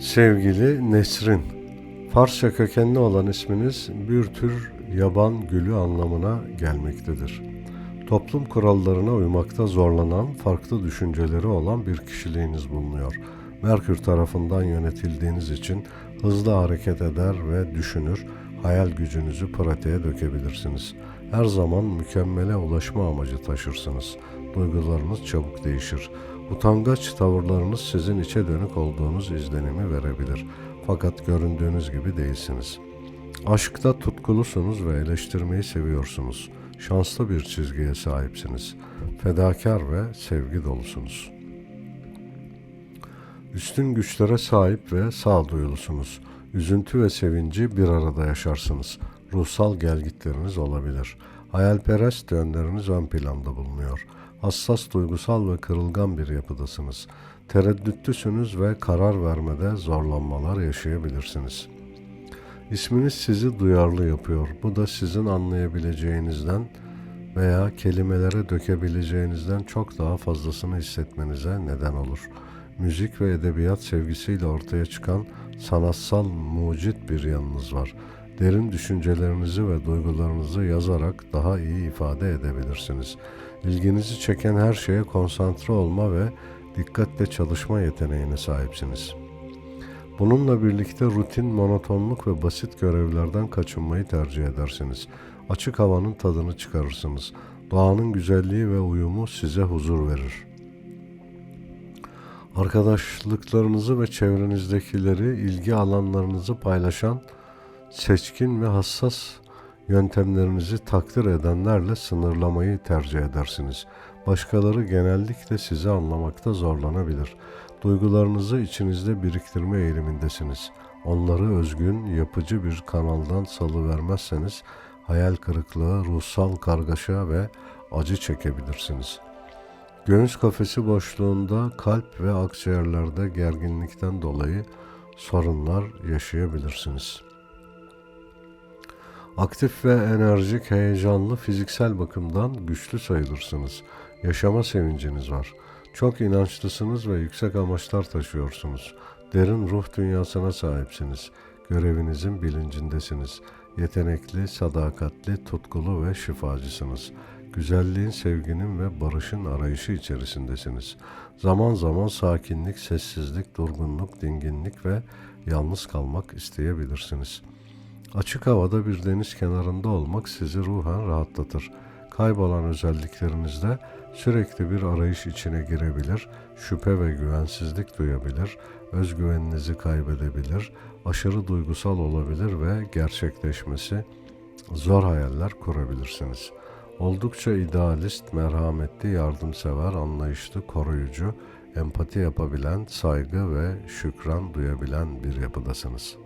Sevgili Nesrin, Farsça kökenli olan isminiz bir tür yaban gülü anlamına gelmektedir. Toplum kurallarına uymakta zorlanan, farklı düşünceleri olan bir kişiliğiniz bulunuyor. Merkür tarafından yönetildiğiniz için hızlı hareket eder ve düşünür, hayal gücünüzü pratiğe dökebilirsiniz. Her zaman mükemmele ulaşma amacı taşırsınız. Duygularınız çabuk değişir. Utangaç tavırlarınız sizin içe dönük olduğunuz izlenimi verebilir. Fakat göründüğünüz gibi değilsiniz. Aşkta tutkulusunuz ve eleştirmeyi seviyorsunuz. Şanslı bir çizgiye sahipsiniz. Fedakar ve sevgi dolusunuz. Üstün güçlere sahip ve sağduyulusunuz. Üzüntü ve sevinci bir arada yaşarsınız. Ruhsal gelgitleriniz olabilir. Hayalperest yönleriniz ön planda bulunuyor. Hassas, duygusal ve kırılgan bir yapıdasınız. Tereddütlüsünüz ve karar vermede zorlanmalar yaşayabilirsiniz. İsminiz sizi duyarlı yapıyor. Bu da sizin anlayabileceğinizden veya kelimelere dökebileceğinizden çok daha fazlasını hissetmenize neden olur. Müzik ve edebiyat sevgisiyle ortaya çıkan sanatsal mucit bir yanınız var. Derin düşüncelerinizi ve duygularınızı yazarak daha iyi ifade edebilirsiniz. İlginizi çeken her şeye konsantre olma ve dikkatle çalışma yeteneğine sahipsiniz. Bununla birlikte rutin, monotonluk ve basit görevlerden kaçınmayı tercih edersiniz. Açık havanın tadını çıkarırsınız. Doğanın güzelliği ve uyumu size huzur verir. Arkadaşlıklarınızı ve çevrenizdekileri, ilgi alanlarınızı paylaşan, seçkin ve hassas yöntemlerinizi takdir edenlerle sınırlamayı tercih edersiniz. Başkaları genellikle sizi anlamakta zorlanabilir. Duygularınızı içinizde biriktirme eğilimindesiniz. Onları özgün, yapıcı bir kanaldan salıvermezseniz hayal kırıklığı, ruhsal kargaşa ve acı çekebilirsiniz. Göğüs kafesi boşluğunda kalp ve akciğerlerde gerginlikten dolayı sorunlar yaşayabilirsiniz. Aktif ve enerjik, heyecanlı, fiziksel bakımdan güçlü sayılırsınız. Yaşama sevinciniz var. Çok inançlısınız ve yüksek amaçlar taşıyorsunuz. Derin ruh dünyasına sahipsiniz. Görevinizin bilincindesiniz. Yetenekli, sadakatli, tutkulu ve şifacısınız. Güzelliğin, sevginin ve barışın arayışı içerisindesiniz. Zaman zaman sakinlik, sessizlik, durgunluk, dinginlik ve yalnız kalmak isteyebilirsiniz.'' Açık havada bir deniz kenarında olmak sizi ruhen rahatlatır. Kaybolan özelliklerinizde sürekli bir arayış içine girebilir, şüphe ve güvensizlik duyabilir, özgüveninizi kaybedebilir, aşırı duygusal olabilir ve gerçekleşmesi zor hayaller kurabilirsiniz. Oldukça idealist, merhametli, yardımsever, anlayışlı, koruyucu, empati yapabilen, saygı ve şükran duyabilen bir yapıdasınız.''